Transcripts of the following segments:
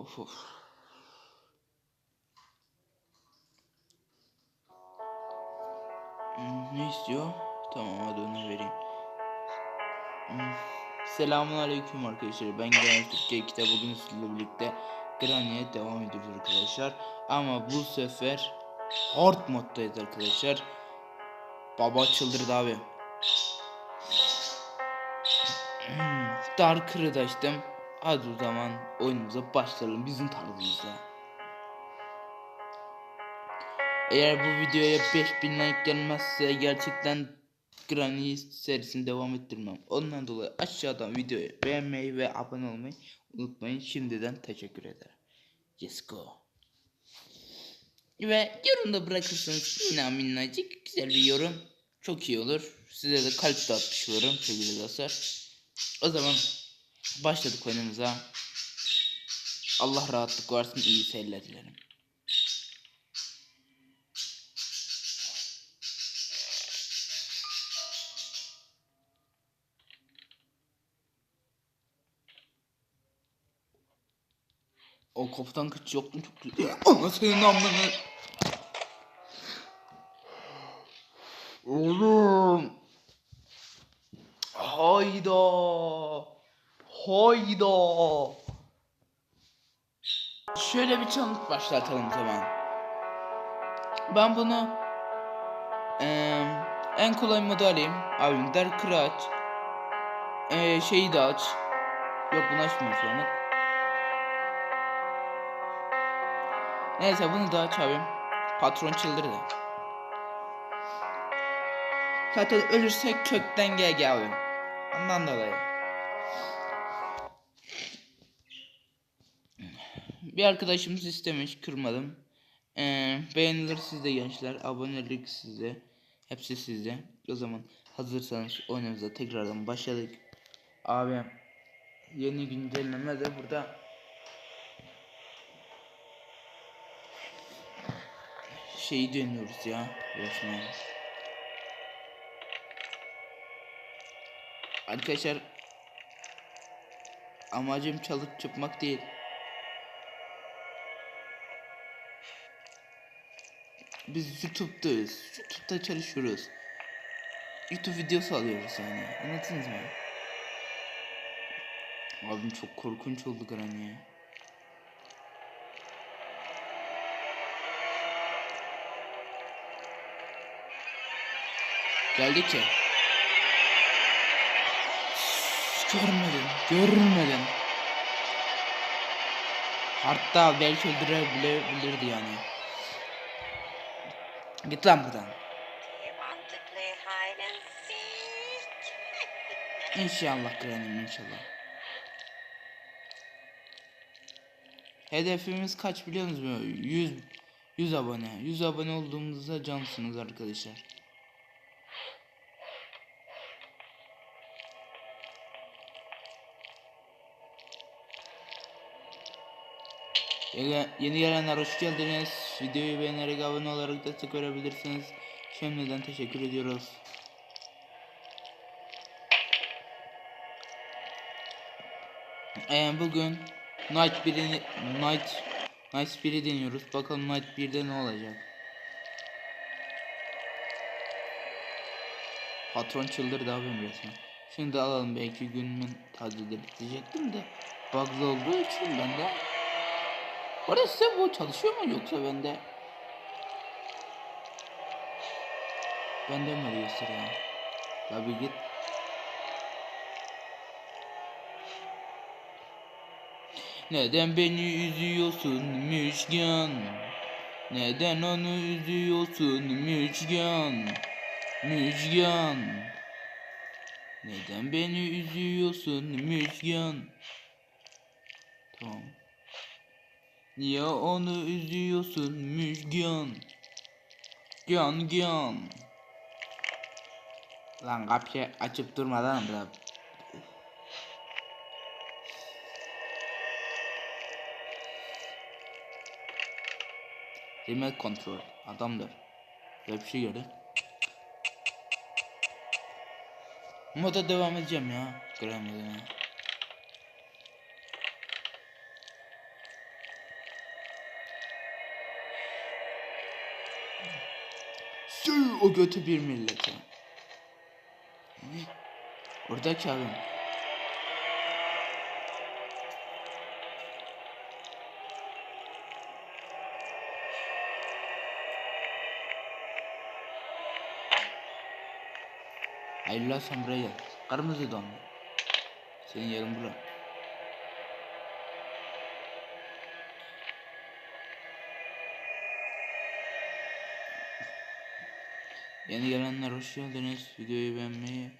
Of of. Hmm, Ne istiyor? Tamam hadi ona vereyim. Hmm. Selamun aleyküm arkadaşlar. Ben Granny Türkiye kitap bugün sizlerle birlikte Granny'e devam ediyoruz arkadaşlar. Ama bu sefer hard moddayız arkadaşlar. Baba çıldırdı abi. Hmm, Darker'ı da açtım. Hadi o zaman oyunumuza başlayalım bizim tarzımızda. Eğer bu videoya 5000 like gelmezse gerçekten Granny serisini devam ettirmem. Ondan dolayı aşağıdan videoyu beğenmeyi ve abone olmayı unutmayın. Şimdiden teşekkür ederim. Let's go. Ve yorumda bırakırsanız minna minnacık güzel bir yorum çok iyi olur. Size de kalp dağıtmış olurum sevgili dostlar. O zaman başladık oyunumuza. Allah rahatlık versin iyi seyirler dilerim. O kapıdan kaç yoktu çok güzel. Senin amına. Oğlum. Hayda. Hayda. Şöyle bir challenge başlatalım o zaman. Ben bunu eee, en kolay modu alayım. Abim Dark'ı aç. Eee, şeyi de aç. Yok bunu açmıyor şu. Neyse bunu da aç abim. Patron çıldırdı. Zaten ölürsek kökten gel gel abim. Ondan dolayı. Bir arkadaşımız istemiş kırmadım. Ee, beğenilir sizde gençler. Abonelik sizde. Hepsi sizde. O zaman hazırsanız oyunumuza tekrardan başladık. Abi yeni güncelleme de burada. Şeyi deniyoruz ya. Resmen. Arkadaşlar amacım çalıp çıkmak değil. Biz YouTube'dayız. YouTube'da çalışıyoruz. YouTube videosu alıyoruz yani. Anladınız mı? Abim çok korkunç oldu Granny ya. Geldi ki. Görmedim, görmedim. Hatta belki öldürebilirdi yani. Git lan buradan. İnşallah Granny'm inşallah. Hedefimiz kaç biliyor musunuz? 100 100 abone. 100 abone olduğumuzda cansınız arkadaşlar. Yeni gelenler hoş geldiniz. Videoyu beğenerek abone olarak destek verebilirsiniz. Şimdiden teşekkür ediyoruz. Ee, bugün Night 1'i Night Night 1'i deniyoruz. Bakalım Night 1'de ne olacak. Patron çıldırdı abim resmen. Şimdi alalım belki günümün tadili bitecektim de bug'lı olduğu için ben de Orası bu çalışıyor mu yoksa bende Bende mi arıyorsun ya? Tabi git Neden beni üzüyorsun Müjgan? Neden onu üzüyorsun Müjgan? Müjgan. Neden beni üzüyorsun Müjgan? Tamam. Niye onu üzüyorsun Müjgan? Gyan gyan. Lan kapıyı açıp durmadan bırak. Remote kontrol. Adamdır. Böyle bir şey gördü. Moda devam edeceğim ya. Moduna. Sür o götü bir millete. Ne? Oradaki adam. Hayırlı sen buraya. Kırmızı donlu. Senin yerin bura. Yeni gelenler hoş geldiniz. Videoyu beğenmeyi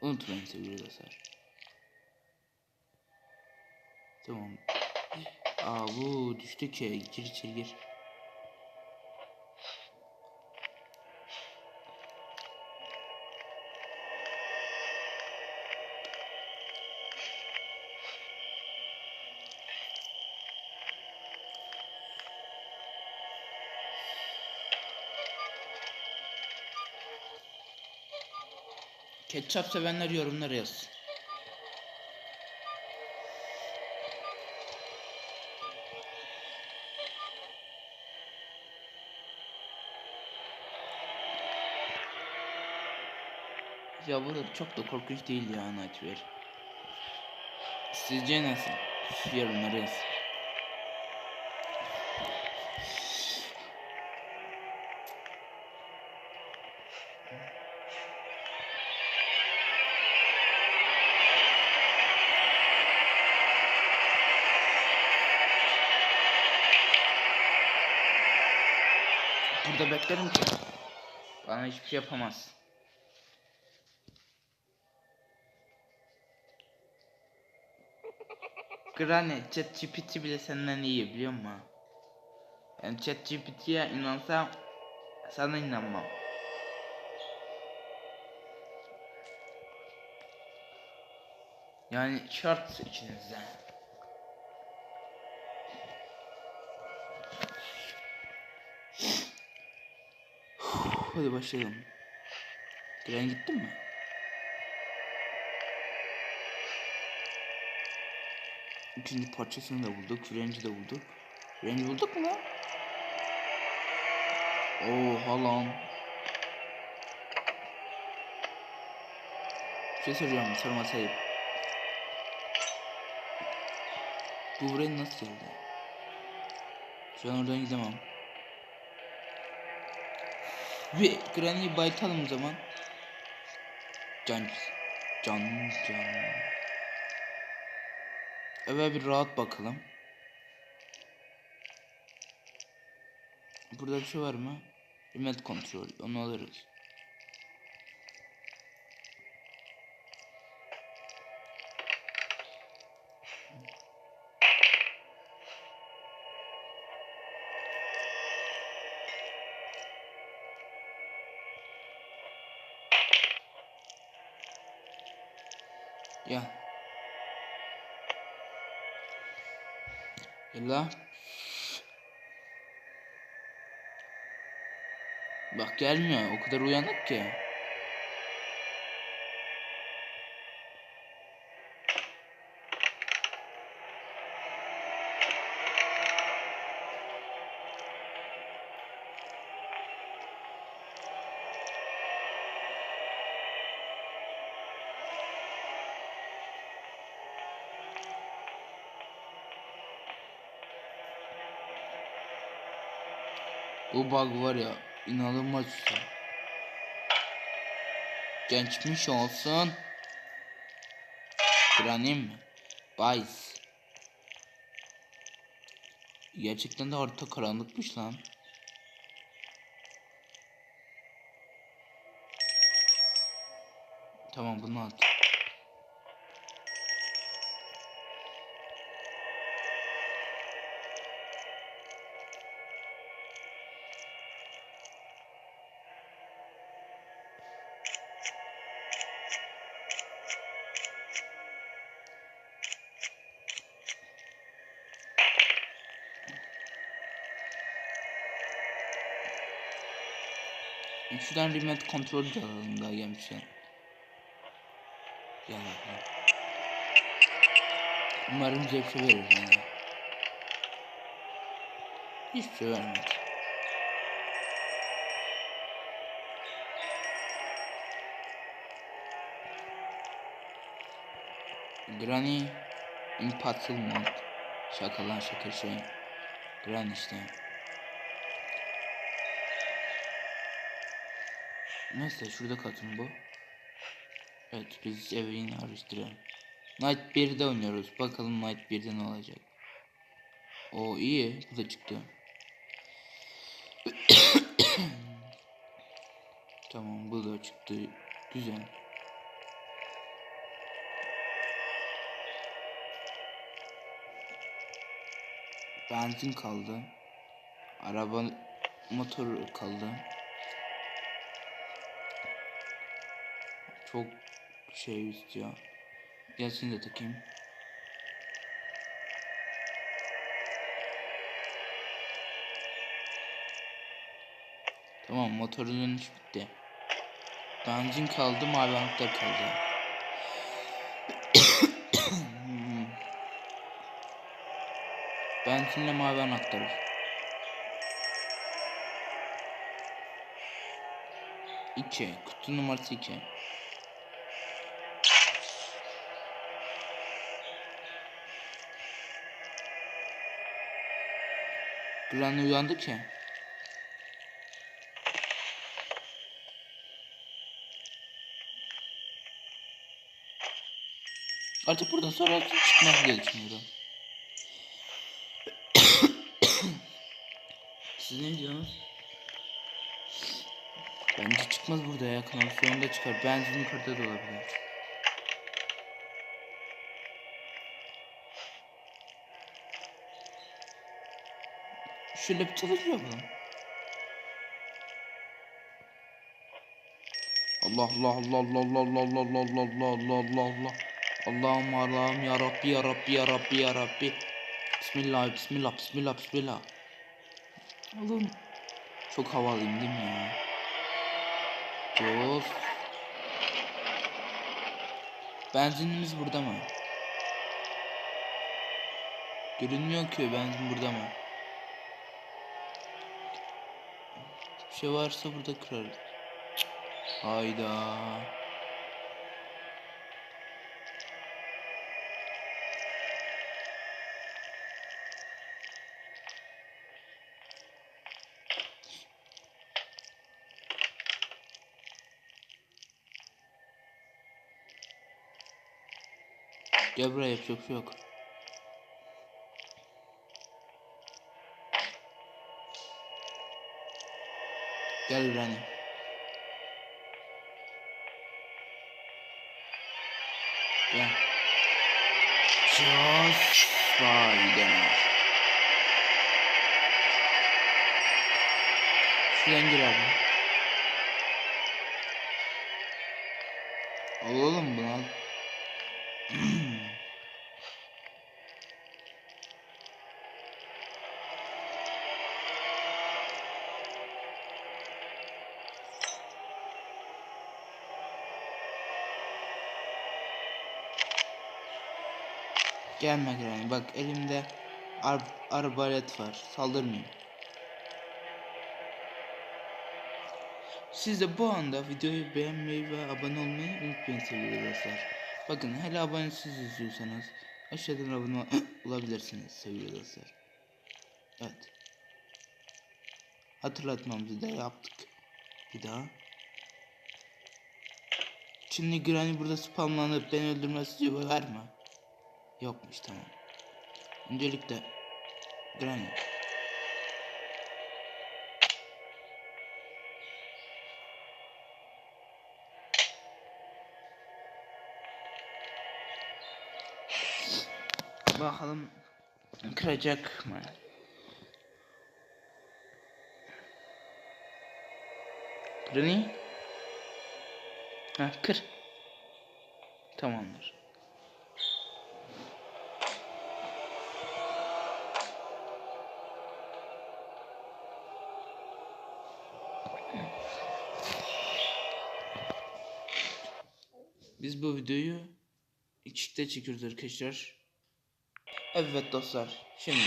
unutmayın sevgili dostlar. Tamam. Aa bu düştü ki. Gir içeri gir. Ketçap sevenler yorumlara yazsın. Ya bu da çok da korkunç değil ya Nightmare. Sizce nasıl? Yorumlara yazın. Burada beklerim ki. Bana hiçbir şey yapamaz. Granny, ChatGPT bile senden iyi biliyor musun? Yani ChatGPT'ye inansam sana inanmam. Yani şart içinizden. Hadi başlayalım. Gren gittin mi? İkinci parçasını da bulduk. Frenci de bulduk. Frenci bulduk mu lan? Oha lan. Bir şey soracağım sorma sayıp. Bu buraya nasıl geldi? Şu an oradan gidemem. Ve Granny'i baytalım zaman. Can. Can can. Eve bir rahat bakalım. Burada bir şey var mı? Remote kontrol. Onu alırız. Yalla. Bak gelmiyor. O kadar uyanık ki. Bu bug var ya inanılmaz güzel. Gençmiş olsun. Granny mi? Bice. Gerçekten de harita karanlıkmış lan. Tamam bunu at. önceden remote kontrol canalında gelmiş yani. Yani. Umarım zevki verir yani. Hiçbir şey vermedi. Granny Impossible Mode Şakalar şaka şey Granny işte Neyse şurada katın bu. Evet biz evi yine araştıralım. Night 1'de oynuyoruz. Bakalım Night 1'de ne olacak. O iyi. Bu da çıktı. tamam bu da çıktı. Güzel. Benzin kaldı. Araba motor kaldı. Çok şey istiyor. Gelsin de takayım. Tamam motorun iş bitti. Benzin kaldı mavi anahtar kaldı. Hmm. Benzinle mavi anahtar. İki. Kutu numarası iki. Granny uyandı ki. Artık buradan sonra çıkmaz diye düşünüyorum. Siz ne diyorsunuz? Bence çıkmaz burada ya kanalizasyonda çıkar. Benzin yukarıda da olabilir. Şöyle bir çalışma yapalım. Allah Allah Allah Allah Allah Allah Allah Allah Allah Allah Allah Allah Allah'ım Allah'ım Rabbi ya Rabbi ya Rabbi ya Rabbi Bismillah Bismillah Bismillah Bismillah Oğlum çok havalıyım değil mi ya? Of. Benzinimiz burada mı? Görünmüyor ki benzin burada mı? Şey varsa burada kırarız. Cık. Hayda. Gel buraya yapacak şey yok. Gel Rani. Gel. Just Spider. Şuradan gir abi. Gelme Granny. Bak elimde ar arbalet var. Saldırmayayım. Siz de bu anda videoyu beğenmeyi ve abone olmayı unutmayın sevgili dostlar. Bakın hele abonesiz izliyorsanız aşağıdan abone olabilirsiniz sevgili dostlar. Evet. Hatırlatmamızı da yaptık. Bir daha. Şimdi Granny burada spamlanıp beni öldürmesi var mı? Yokmuş tamam. Öncelikle Granny. Bakalım kıracak mı? Granny? Ha kır. Tamamdır. Bu videoyu ikişte çekiyoruz arkadaşlar. Evet dostlar. Şimdi.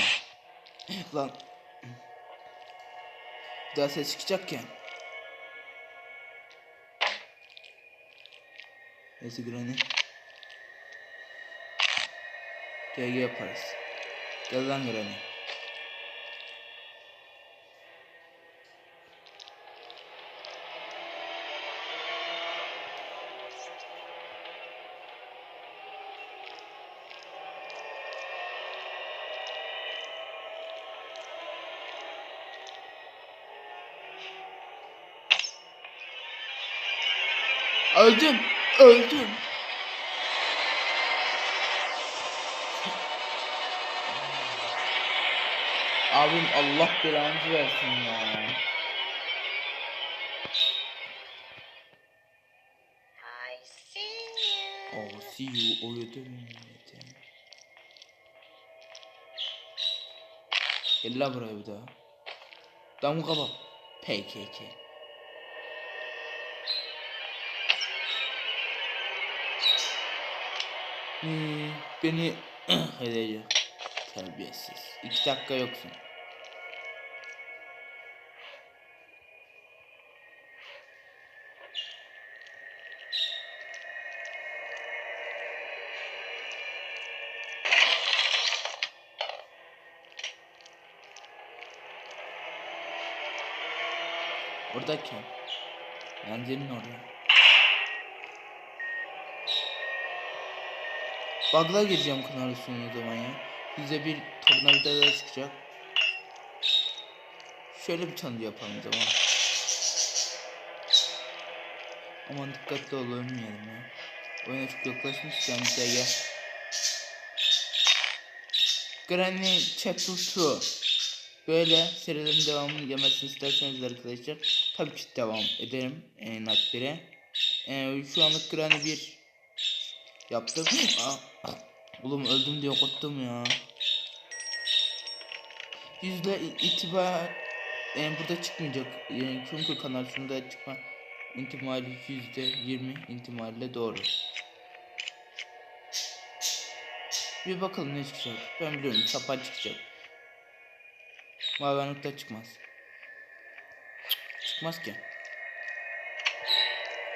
Lan. Daha ses çıkacakken. Neyse Granny. GG yaparız. Gel lan Granny. Öldüm. Öldüm. Abim Allah belanızı versin ya. I see you. Oh, see you uyudum millete. Gel la buraya bir daha. Damga bak. PKK. Hmm, beni edecek. Terbiyesiz. İki dakika yoksun. Oradaki. Yencenin orada. Bug'la gireceğim kanal o zaman ya. Bize bir tornavida çıkacak. Şöyle bir tanrı yapalım zaman. Aman dikkatli ol ölmeyelim ya. Oyuna çok yaklaşmışken bize gel. Granny Chapter 2 Böyle serilerin devamını gelmesini isterseniz arkadaşlar tabii ki devam ederim en alt 1'e. Ee, şu anlık Granny 1 yaptım. Aa, oğlum öldüm diye korktum ya. Yüzde itibar e, burada çıkmayacak. Yani çünkü kanal şunda çıkma ihtimali yüzde 20 ihtimalle doğru. Bir bakalım ne çıkacak. Ben biliyorum sapan çıkacak. Maviyanlıkta çıkmaz. Çıkmaz ki.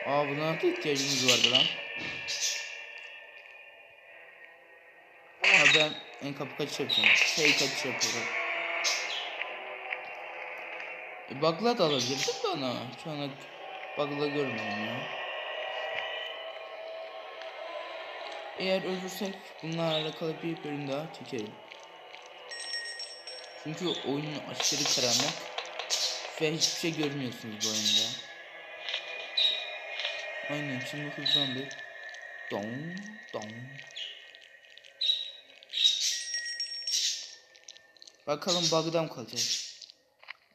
Aa buna da ihtiyacımız vardı lan. Ben en kapı kaçış yapacağım. Şey kaçış yapıyorum. E, bug'la da alabilirdim de ona. Şu an bug'la görmüyorum ya. Eğer ölürsek bunlarla alakalı bir bölüm daha çekerim. Çünkü oyun aşırı karanlık ve hiçbir şey görmüyorsunuz bu oyunda. Aynen şimdi hızlandık. Don don. Bakalım bug'da mı kalacağız?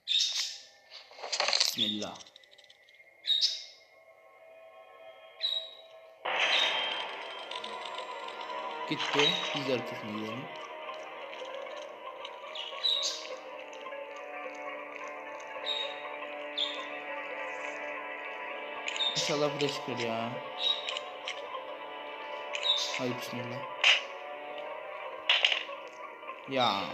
Bismillah. Gitti. Biz arkasına gidelim. İnşallah bu da çıkar ya. Hadi bismillah. Ya.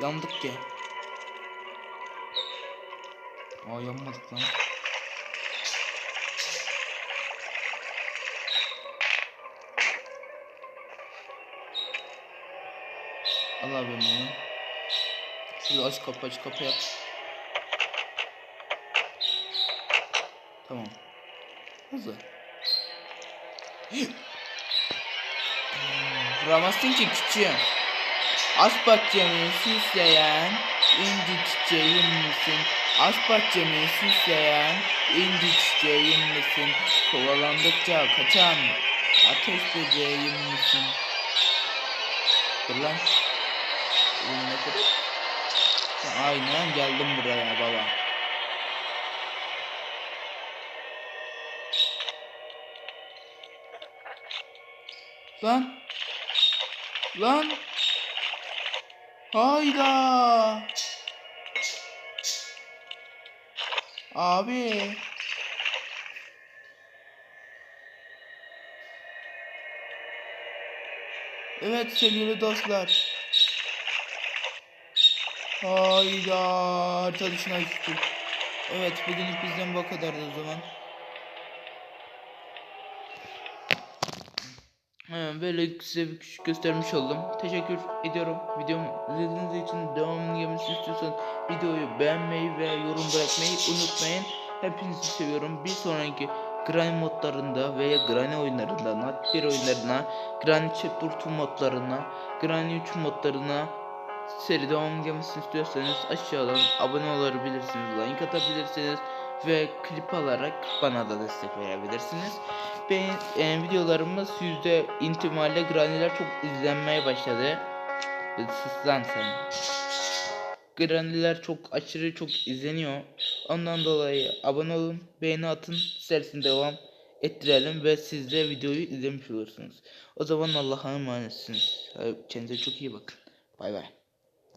Yandık ki. Aa yanmadık lan. Allah beni. Şurada aç kapı aç kapı yap. Tamam. Hızlı. Vuramazsın ki küçüğüm. Bahçemi süsleyen inci çiçeğim misin? Bahçemi süsleyen inci çiçeğim misin? Kovalandıkça kaçan ateş böceğim misin? Dur lan. Aynen geldim buraya baba. Lan. Lan. Hayda. Abi. Evet sevgili dostlar. Hayda. Harita dışına düştük. Evet bugünlük bizden bu kadardı o zaman. Böyle size bir küçük göstermiş oldum. Teşekkür ediyorum. Videomu izlediğiniz için devamını gelmesini istiyorsanız videoyu beğenmeyi ve yorum bırakmayı unutmayın. Hepinizi seviyorum. Bir sonraki Granny modlarında veya Granny oyunlarında, Nat 1 oyunlarına, Granny Chapter 2 modlarına, Granny 3 modlarına seri devamını gelmesini istiyorsanız aşağıdan abone olabilirsiniz, like atabilirsiniz ve klip alarak bana da destek verebilirsiniz. E, videolarımız yüzde intimalle Granny'ler çok izlenmeye başladı. E, Sus lan sen. Granny'ler çok aşırı çok izleniyor. Ondan dolayı abone olun, beğeni atın, sersin devam ettirelim ve siz de videoyu izlemiş olursunuz. O zaman Allah'a emanetsiniz. Kendinize çok iyi bakın. Bay bay.